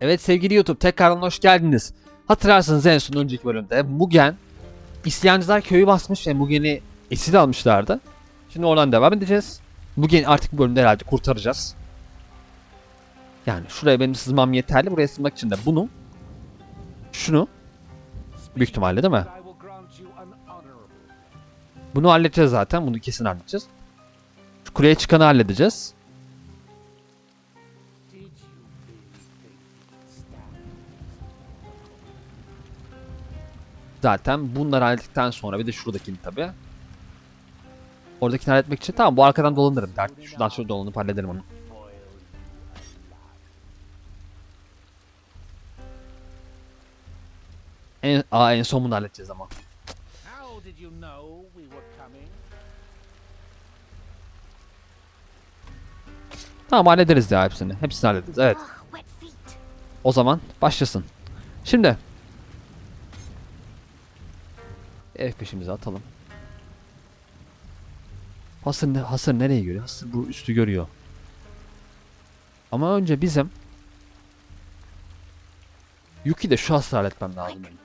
Evet sevgili YouTube tekrardan hoş geldiniz. Hatırlarsanız en son önceki bölümde Mugen İsyancılar köyü basmış ve Mugen'i esir almışlardı. Şimdi oradan devam edeceğiz. Mugen'i artık bu bölümde herhalde kurtaracağız. Yani şuraya benim sızmam yeterli. Buraya sızmak için de bunu şunu büyük ihtimalle değil mi? Bunu halledeceğiz zaten. Bunu kesin halledeceğiz. Şu kuleye çıkanı halledeceğiz. Zaten bunları hallettikten sonra bir de şuradakini tabi. Oradakini halletmek için tamam bu arkadan dolanırım. Dert. Şuradan şöyle dolanıp hallederim onu. En, aa, en son bunu halledeceğiz ama. Tamam hallederiz ya hepsini. Hepsini hallederiz. Evet. Ah. O zaman başlasın. Şimdi F5'imizi atalım. Hasır, hasır nereye görüyor? Hasır bu üstü görüyor. Ama önce bizim Yuki de şu hasır halletmem lazım benim.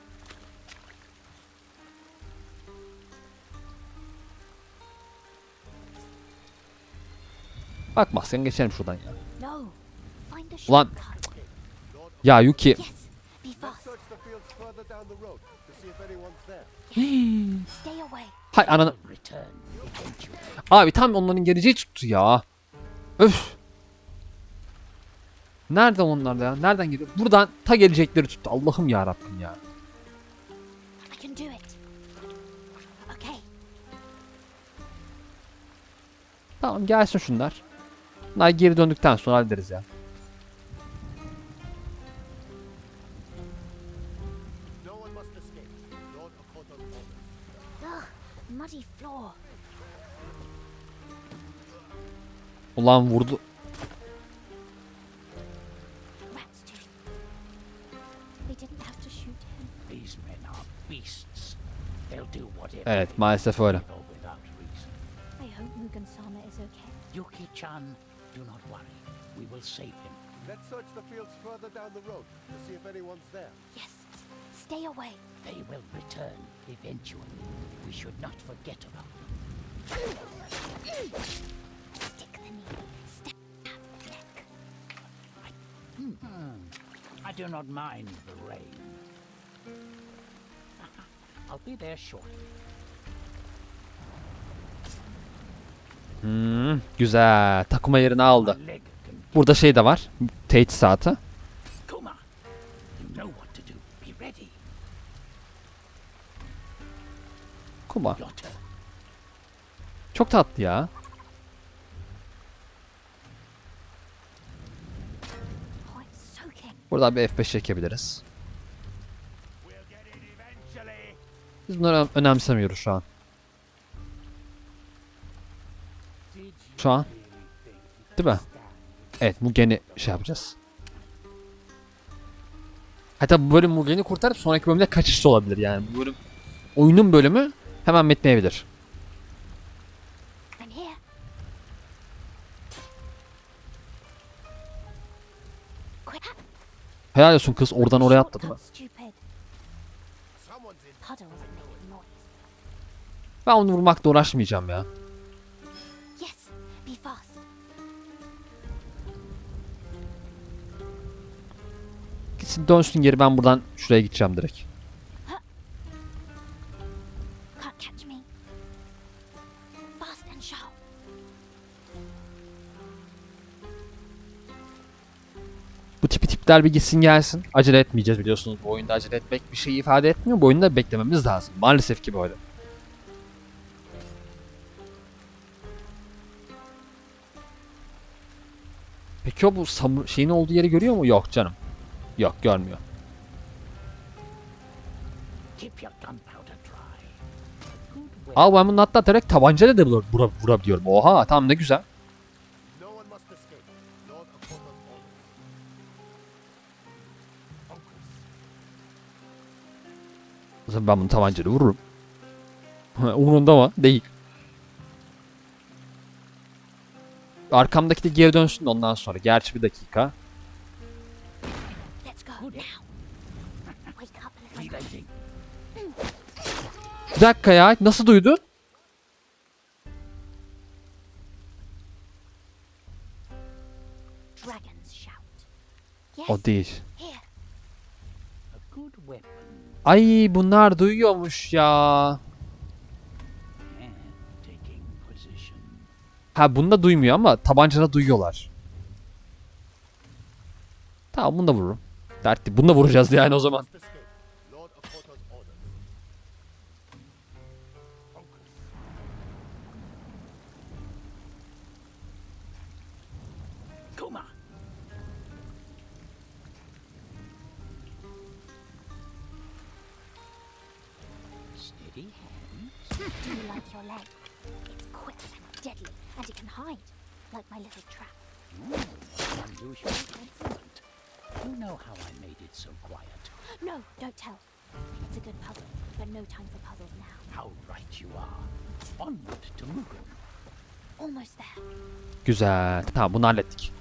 Bakmazsan geçelim şuradan ya. Ulan. Ya Yuki Hay ananı. Abi tam onların geleceği tuttu ya. Öf. Nerede onlar ya? Nereden geliyor? Buradan ta gelecekleri tuttu. Allah'ım ya Rabbim ya. Tamam gelsin şunlar. Bunlar geri döndükten sonra hallederiz ya. I hope Mugen-sama is okay. Yuki-chan, do not worry. We will save him. Let's search the fields further down the road to see if anyone's there. Yes. Stay away. They will return eventually. We should not forget about them. I do not mind the rain. I'll be there shortly. Hmm, güzel. Takuma yerini aldı. Burada şey de var. Teçhizatı. Kuma. Çok tatlı ya. Buradan bir F5 çekebiliriz. Biz bunları önemsemiyoruz şu an. Şu an. Değil mi? Evet Mugen'i şey yapacağız. Hatta bu bölüm Mugen'i kurtarıp sonraki bölümde kaçış da olabilir yani. Bu bölüm oyunun bölümü hemen bitmeyebilir. Helal olsun kız oradan oraya atladı mı? Ben onu vurmakla uğraşmayacağım ya. Gitsin dönsün geri ben buradan şuraya gideceğim direkt. Tipler bir gitsin gelsin. Acele etmeyeceğiz biliyorsunuz bu oyunda acele etmek bir şey ifade etmiyor. Bu oyunda beklememiz lazım. Maalesef ki böyle. Peki o bu samur şeyin olduğu yeri görüyor mu? Yok canım. Yok görmüyor. Aa ben bunu hatta direkt tabancayla da vura, vura, vurabiliyorum. Oha tamam ne güzel. O zaman ben bunu tabancayla vururum. Umurunda mı? Değil. Arkamdaki de geri dönsün ondan sonra. Gerçi bir dakika. Bir dakika ya nasıl duydun? O değil. Ay bunlar duyuyormuş ya. Ha bunda duymuyor ama tabancada duyuyorlar. Tamam bunu da vururum. Dert değil. Bunu da vuracağız yani o zaman. Güzel. Tamam bunu hallettik.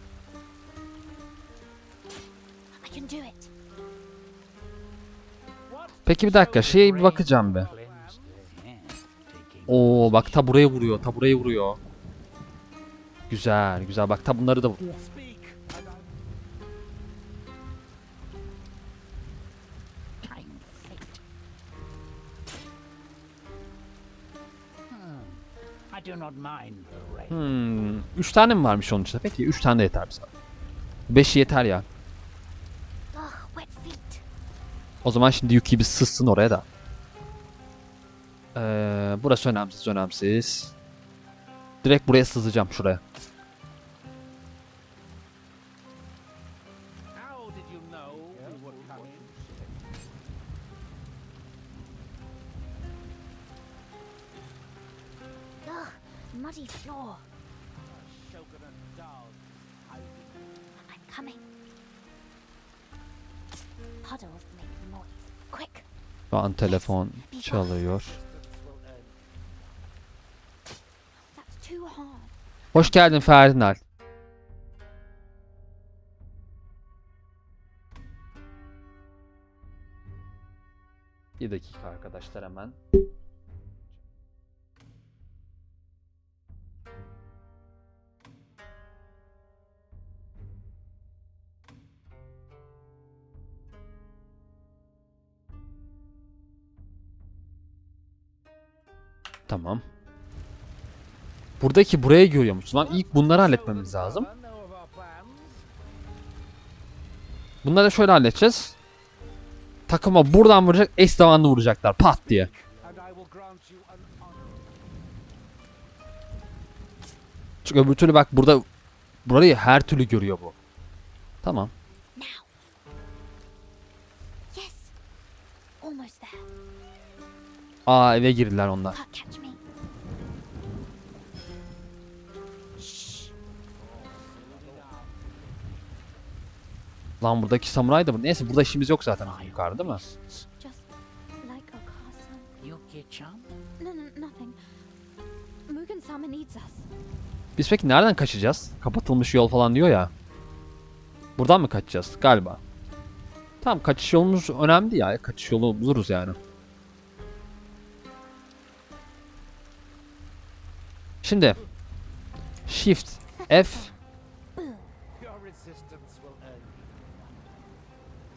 Peki bir dakika şeye bir bakacağım be. Oo bak ta buraya vuruyor. Ta buraya vuruyor. Güzel güzel bak ta bunları da vuruyor. Hmm. Üç tane mi varmış onun içinde? Peki üç tane de yeter bize. Beşi yeter ya. Feet. O zaman şimdi Yuki bir sızsın oraya da. Ee, burası önemsiz önemsiz. Direkt buraya sızacağım şuraya. I'm coming. Puddles make noise. Quick. Şu an telefon çalıyor. Hoş geldin Ferdinand. Bir dakika arkadaşlar hemen. Tamam. Buradaki buraya görüyormuş. Lan ilk bunları halletmemiz lazım. Bunları da şöyle halledeceğiz. Takıma buradan vuracak, eş zamanlı vuracaklar pat diye. Çünkü öbür türlü bak burada burayı her türlü görüyor bu. Tamam. Aa eve girdiler onlar. Lan buradaki samuray da bu. Neyse burada işimiz yok zaten yukarıda değil mi? Biz peki nereden kaçacağız? Kapatılmış yol falan diyor ya. Buradan mı kaçacağız? Galiba. Tamam kaçış yolumuz önemli ya. Kaçış yolu buluruz yani. Şimdi Shift F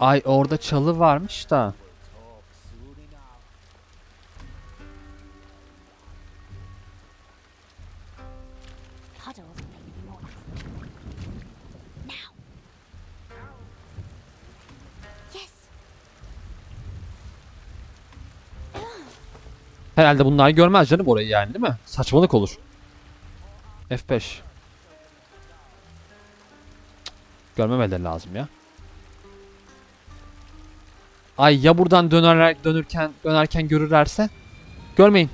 ay orada çalı varmış da herhalde bunlar görmez canım orayı yani değil mi? Saçmalık olur. F5 Görmemeleri lazım ya. Ay ya buradan dönerler dönürken dönerken görürlerse? Görmeyin.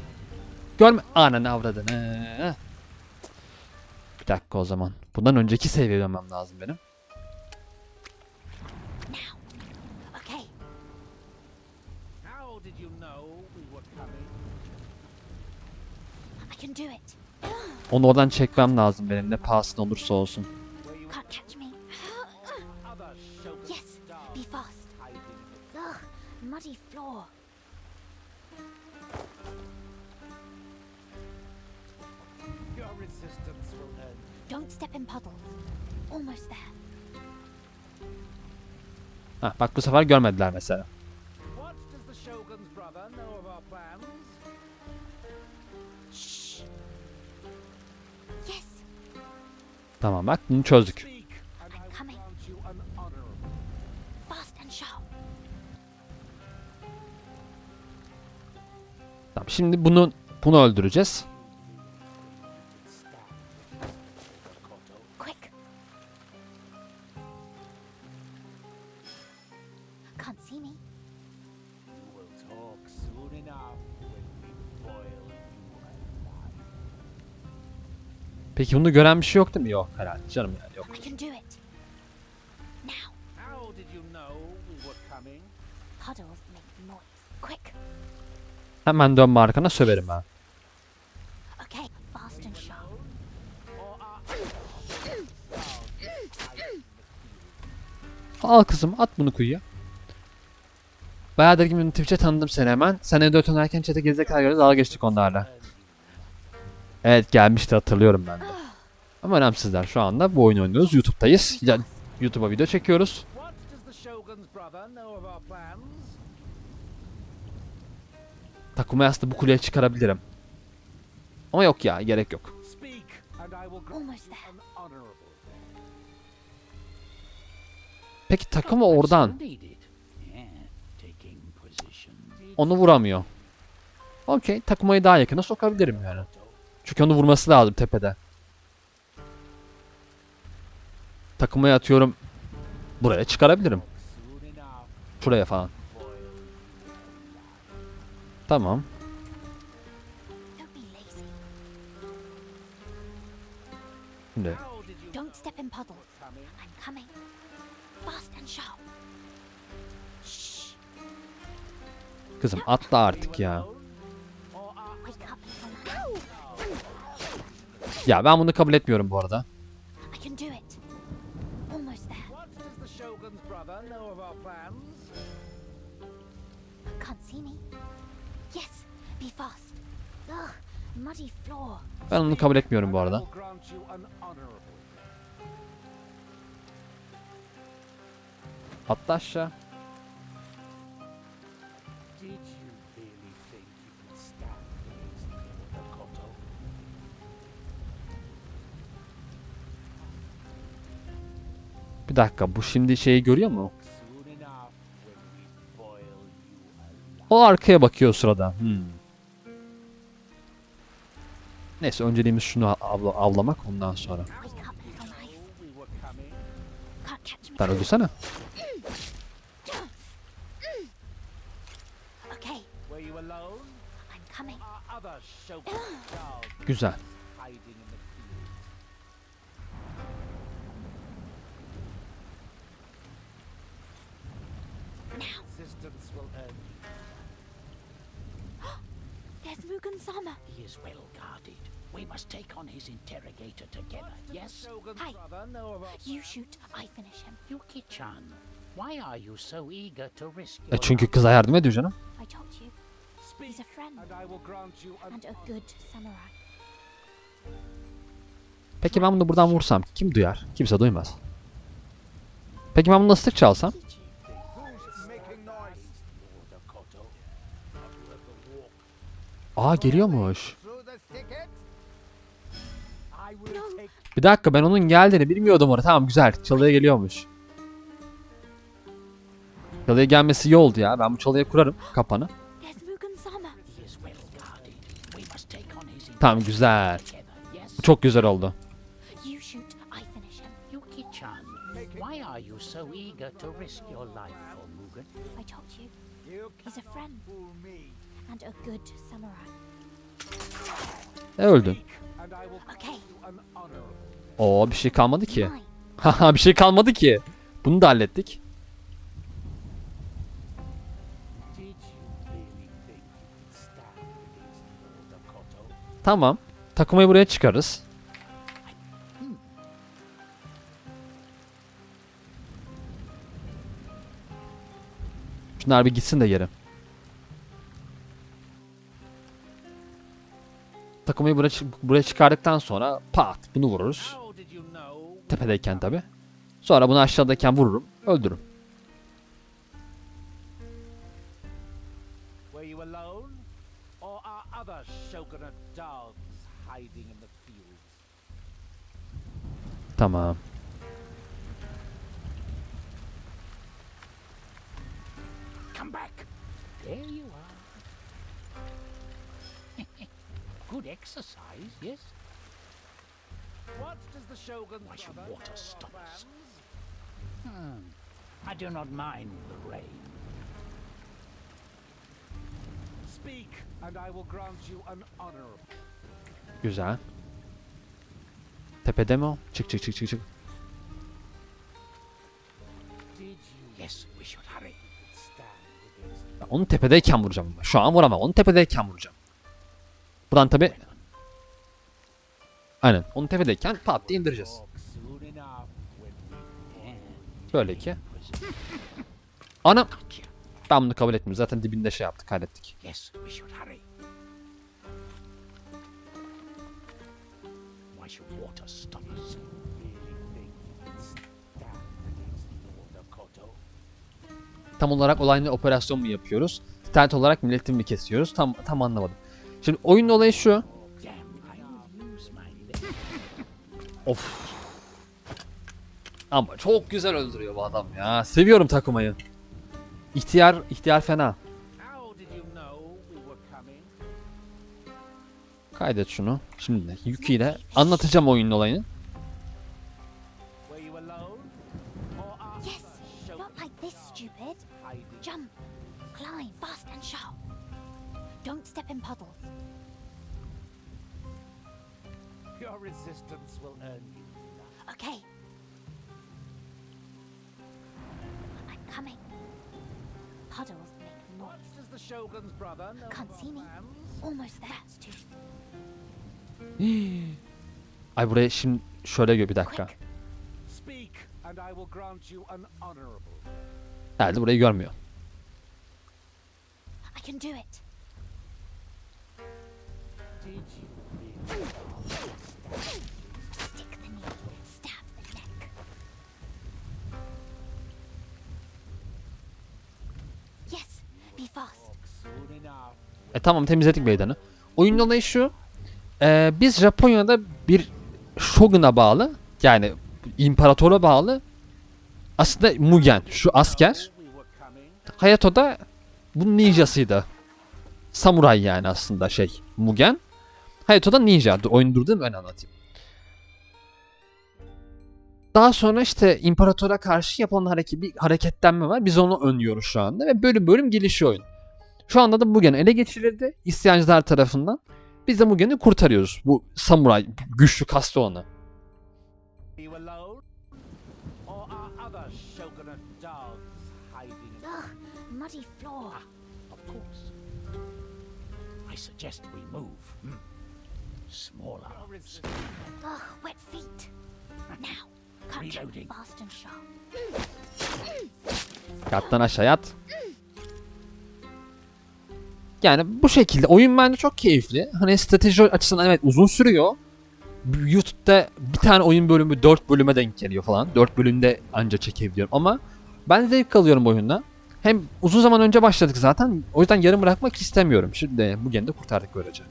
Görme. Ananı avradını. Bir dakika o zaman. Bundan önceki seviyeye dönmem lazım benim. Onu oradan çekmem lazım benim ne pahasına olursa olsun. Step in puddles. Almost there. Ha, bak bu sefer görmediler mesela. What does the Shogun's brother know of our plans? Shh. Yes. Tamam bak bunu çözdük. Tamam şimdi bunu bunu öldüreceğiz. Peki bunu gören bir şey yok değil mi? Yok herhalde canım yani yok. Hemen dönme arkana söverim ben. Al kızım at bunu kuyuya. Bayağıdır gibi Twitch'e tanıdım seni hemen. Sen evde otururken chat'e gerizekalı göre dalga geçtik onlarla. Evet gelmişti hatırlıyorum ben de. Ama önemsizler şu anda bu oyunu oynuyoruz. YouTube'dayız. Ya- YouTube'a video çekiyoruz. Takumayı aslında bu kuleye çıkarabilirim. Ama yok ya gerek yok. Peki takımı oradan onu vuramıyor. Okey takımayı daha yakına sokabilirim yani. Çünkü onu vurması lazım tepede. Takımayı atıyorum. Buraya çıkarabilirim. Şuraya falan. Tamam. Şimdi How did you Don't step in puddles. coming? I'm coming. Fast and sharp. Shh. kızım atla artık ya. Ya ben bunu kabul etmiyorum bu arada. Ben onu kabul etmiyorum bu arada. Atla aşağı. Bir dakika bu şimdi şeyi görüyor mu? O arkaya bakıyor sırada. Hmm. Neyse önceliğimiz şunu avla- avlamak ondan sonra. Wake up, little E çünkü kıza yardım ediyor canım. I told you. Speak, He's a friend and I will grant you an and a good samurai. Peki ben bunu buradan vursam kim duyar? Kimse duymaz. Peki ben bunu ıslık çalsam? Aa geliyormuş. Bir dakika ben onun geldiğini bilmiyordum orada. Tamam güzel. Çalıya geliyormuş. Çalıya gelmesi iyi oldu ya. Ben bu çalıya kurarım kapanı. Tamam güzel. Bu çok güzel oldu. Why so eager to risk your life for Mugen? I told you, You he's a friend fool me. and a good samurai. E öldün. Oo bir şey kalmadı ki. Haha bir şey kalmadı ki. Bunu da hallettik. Tamam. Takımayı buraya çıkarız. Şunlar bir gitsin de yere. Takımayı buraya, buraya çıkardıktan sonra pat bunu vururuz. Tepedeyken tabi. Sonra bunu aşağıdayken vururum. Öldürürüm. Tamam. Come back. There you are. Good exercise, yes? What does the shogun's Why should water stop us? Hmm. I do not mind the rain. Speak, and I will grant you an honorable. Güzel. Tepede mi o? Çık çık çık çık çık. Ya Onu tepedeyken vuracağım. Şu an vuramam. Onu tepedeyken vuracağım. Buradan tabi. Aynen. Onu tepedeyken pat diye indireceğiz. Böyle ki. Anam. Ben bunu kabul etmiyorum. Zaten dibinde şey yaptık. Hallettik. Yes, we should hurry. Stand against Lord Akoto? Tam olarak olaylı operasyon mu yapıyoruz? Stealth olarak milletin mi kesiyoruz? Tam tam anlamadım. Şimdi oyunun olayı şu. I. Of. Ama çok güzel öldürüyor bu adam ya. Seviyorum Takuma'yı. İhtiyar, ihtiyar fena. Kaydet şunu. Şimdi Yuki ile anlatacağım oyunun olayını. Were you alone? Or are Yes, other shogunate not like this, stupid. hiding? Jump, climb, fast and sharp. Don't step in puddles. Your resistance will earn you love. Okay. I'm coming. Puddles make What noise. does the shogun's brother know Can't see me. Almost there. That's too Ay buraya şimdi şöyle gör bir dakika. quick. Speak, and I will grant you an honorable. Herhalde burayı görmüyor. E tamam temizledik meydanı. Oyunun olayı şu. E, biz Japonya'da bir shogun'a bağlı yani imparatora bağlı aslında Mugen şu asker. Coming. Hayato'da bunun ninjasıydı. Samuray yani aslında şey Mugen. Hayato'da ninja. Dur, Oyun durdu mu ben anlatayım. Daha sonra işte imparatora karşı yapılan hareket, bir hareketlenme var. Biz onu önlüyoruz şu anda ve bölüm bölüm gelişiyor oyun. Şu anda da Mugen ele geçirildi isyancılar tarafından. Biz de Mugen'i kurtarıyoruz. Bu samuray güçlü kaslı olanı. Muddy floor. Ah, of course. I suggest we move. Hmm. Smaller. Ugh, wet feet. Now, cut jump Reloading. fast and sharp. Yattan aşağı yat. Yani bu şekilde oyun bence çok keyifli. Hani strateji açısından evet uzun sürüyor. YouTube'da bir tane oyun bölümü 4 bölüme denk geliyor falan. 4 bölümde anca çekebiliyorum ama ben zevk alıyorum bu oyundan. Hem uzun zaman önce başladık zaten. O yüzden yarım bırakmak istemiyorum. Şimdi bugün de kurtardık böylece.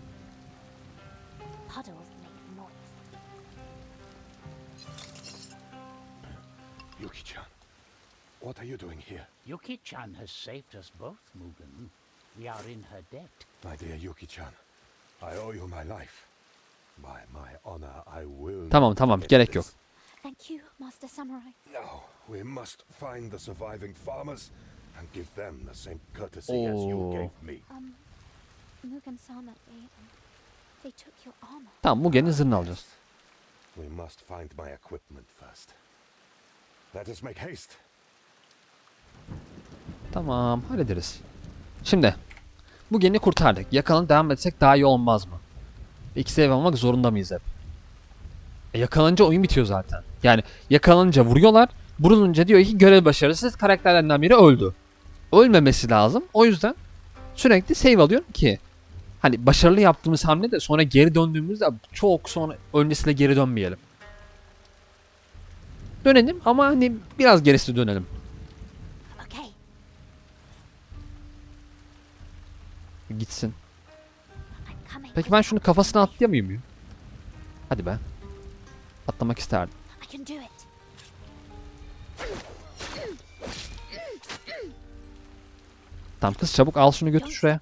Yuki-chan, what are you doing here? Yuki-chan has saved us both, Mugen. We are in her debt. My dear Yuki-chan, I owe you my life. By my honor, I will Tamam tamam gerek yok. Thank you, Master. Samurai. No, we must find the surviving farmers and give them the same courtesy as you Oh. gave me. Um, Mugan-sama, they, um, they took your armor. Tamam Mugen'in zırhını alacağız. We must find my equipment first. Let us make haste. Tamam hallederiz. Şimdi Mugen'i kurtardık. Yakalanıp devam etsek daha iyi olmaz mı? İkisi ev almak zorunda mıyız hep? E, yakalanınca oyun bitiyor zaten. Yani yakalanınca vuruyorlar. Vurulunca diyor ki görev başarısız karakterlerden biri öldü. Ölmemesi lazım. O yüzden sürekli save alıyorum ki hani başarılı yaptığımız hamle de sonra geri döndüğümüzde çok sonra öncesine geri dönmeyelim. Dönelim ama hani biraz gerisine dönelim. Gitsin. Peki ben şunu kafasına atlayamıyor muyum? Hadi be. Atlamak isterdim. Tamam kız çabuk al şunu götür şuraya.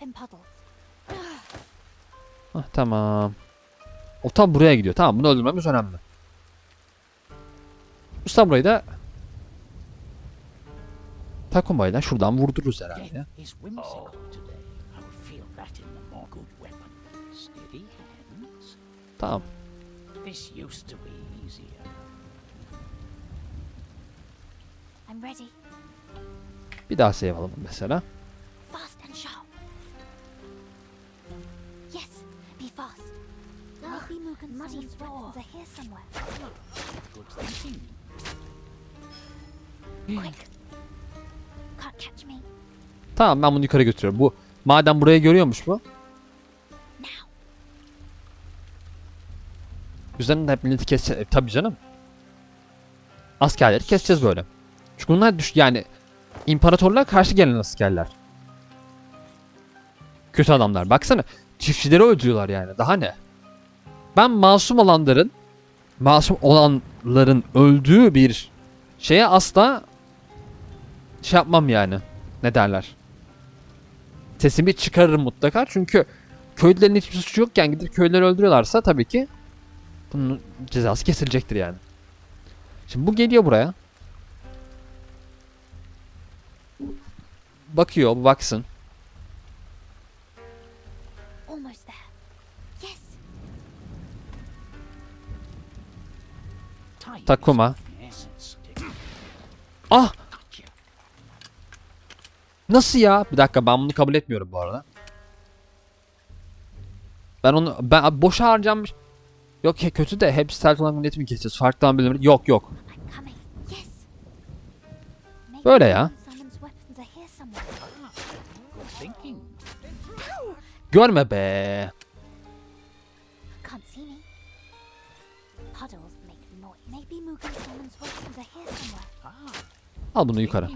Hah, tamam. O tam buraya gidiyor. Tamam bunu öldürmemiz önemli. Usta burayı da Takumayla şuradan vurdururuz herhalde. ya. Tamam. This used to be easier. I'm ready. Bir daha save alalım mesela. Fast and sharp. Yes, be fast. Maybe Mugan-sama's weapons are here somewhere. Good thinking. Quick. Can't catch me. Tamam ben bunu yukarı götürüyorum. Bu madem buraya görüyormuş bu. Üzerinde hep milleti keseceğiz. E, tabii canım. Askerleri keseceğiz böyle. Çünkü bunlar düş yani imparatorluğa karşı gelen askerler. Kötü adamlar. Baksana çiftçileri öldürüyorlar yani. Daha ne? Ben masum olanların masum olanların öldüğü bir şeye asla şey yapmam yani. Ne derler? Sesimi çıkarırım mutlaka. Çünkü köylülerin hiçbir suçu yokken gidip köylüleri öldürüyorlarsa tabii ki bunun cezası kesilecektir yani. Şimdi bu geliyor buraya. Bakıyor, bu baksın. Almost there. Yes. Time Takuma. Ah! Nasıl ya? Bir dakika ben bunu kabul etmiyorum bu arada. Ben onu ben boşa harcanmış. Yok ya kötü de hepsi stealth olan milleti mi keseceğiz? Farklı bölümleri. Yok yok. Maybe Böyle ya. Görme be. Al bunu yukarı.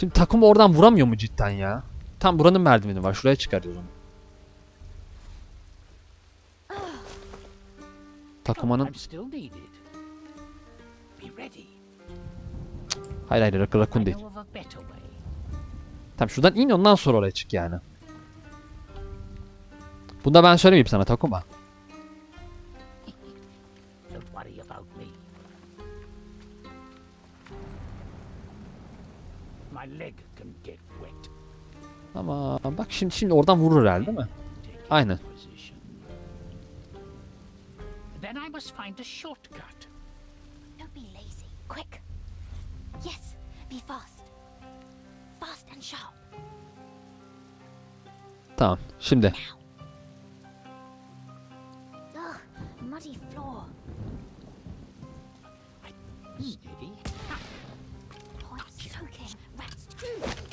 Şimdi takım oradan vuramıyor mu cidden ya? Tam buranın merdiveni var. Şuraya çıkarıyoruz onu. Hayır hayır Rakun Rakun değil. Tamam şuradan in ondan sonra oraya çık yani. Bunu da ben söylemeyeyim sana Takuma. My leg can get. Ama bak şimdi şimdi oradan vurur herhalde değil mi? Aynen. Then I must find a shortcut. Don't be lazy. Quick. Yes. Be fast. Fast and sharp. Tamam şimdi. Ugh, muddy floor. Steady. Oh, it's soaking. Rats.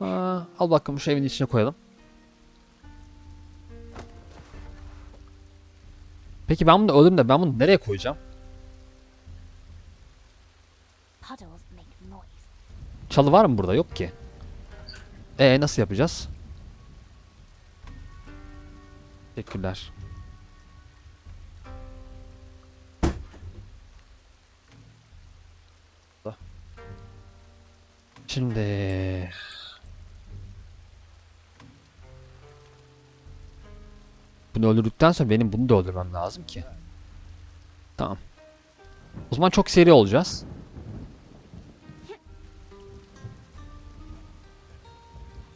Aa, al bakalım şu evin içine koyalım. Peki ben bunu ölürüm de ben bunu nereye koyacağım? Çalı var mı burada? Yok ki. E nasıl yapacağız? Teşekkürler. Şimdi bunu öldürdükten sonra benim bunu da öldürmem lazım ki. Tamam. O zaman çok seri olacağız.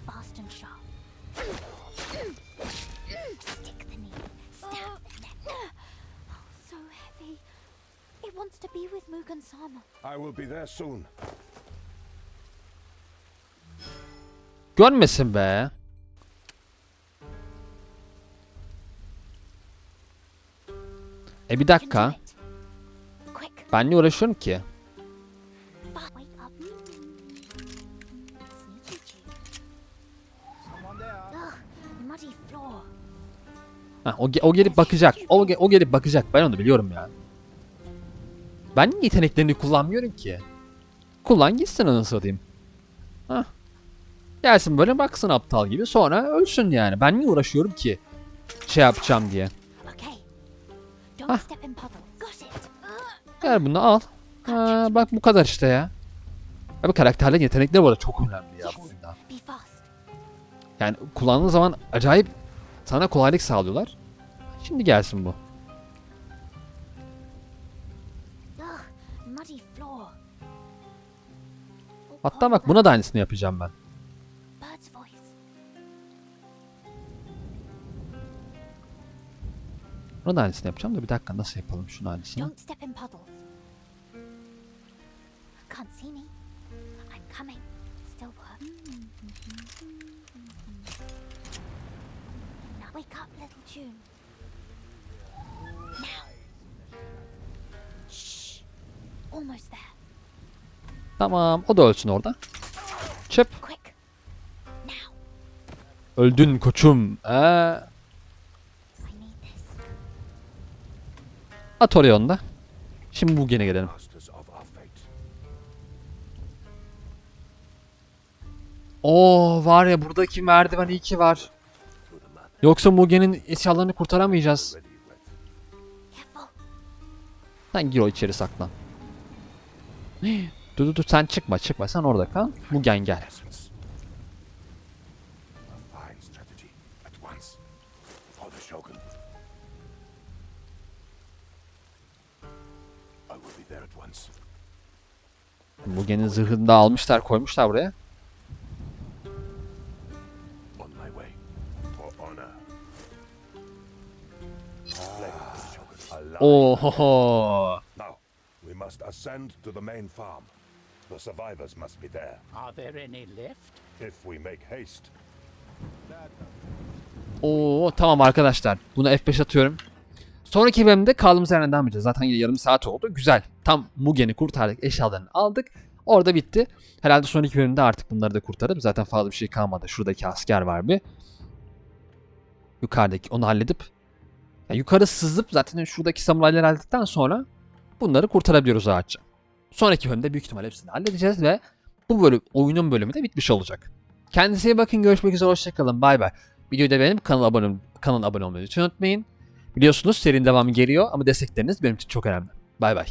Fast and E bir dakika. Ben niye uğraşıyorum ki? Ha, o, ge- o gelip bakacak. O, ge- o gelip bakacak. Ben onu biliyorum ya. Ben niye yeteneklerini kullanmıyorum ki? Kullan gitsin anasını satayım. Hah. Gelsin böyle baksın aptal gibi sonra ölsün yani. Ben niye uğraşıyorum ki? Şey yapacağım diye. Ah. Gel bunu al. Ha, bak bu kadar işte ya. Abi karakterlerin yetenekleri bu arada çok önemli ya oyunda. Yani kullandığın zaman acayip sana kolaylık sağlıyorlar. Şimdi gelsin bu. Oh, Hatta bak buna da aynısını yapacağım ben. Buna da aynısını yapacağım da bir dakika nasıl yapalım şunu aynısını. Don't step in puddles. Can't see me. I'm coming. Still work. Now wake up, little June. Now. Shh. Almost there. Tamam o da ölsün orada. Çıp. Öldün koçum. Ee, at oraya onu. Şimdi bu gene gelelim. Oo var ya buradaki merdiven iyi ki var. Yoksa Mugen'in eşyalarını kurtaramayacağız. Sen gir o içeri saklan. Dur dur dur sen çıkma çıkma sen orada kal. Mugen gel. Mugen'in zırhını da almışlar koymuşlar buraya. Ohoho. Now, we must ascend to the main farm. The survivors must be there. Are there any left? If we make haste, Oo tamam arkadaşlar. Bunu F5 atıyorum. Sonraki bölümde kaldığımız yerden devam edeceğiz. Zaten yarım saat oldu. Güzel. Tam Mugen'i kurtardık. Eşyalarını aldık. Orada bitti. Herhalde sonraki bölümde artık bunları da kurtarıp zaten fazla bir şey kalmadı. Şuradaki asker var bir. Yukarıdaki onu halledip ya yukarı sızıp zaten şuradaki samurayları hallettikten sonra bunları kurtarabiliyoruz ağaçça. Sonraki bölümde büyük ihtimal hepsini halledeceğiz ve bu bölüm oyunun bölümü de bitmiş olacak. Kendinize iyi bakın. Görüşmek üzere. Hoşçakalın. Bay bay. Videoyu da beğenip kanala abone, kanala abone olmayı unutmayın. Biliyorsunuz serinin devamı geliyor ama destekleriniz benim için çok önemli. Bay bay.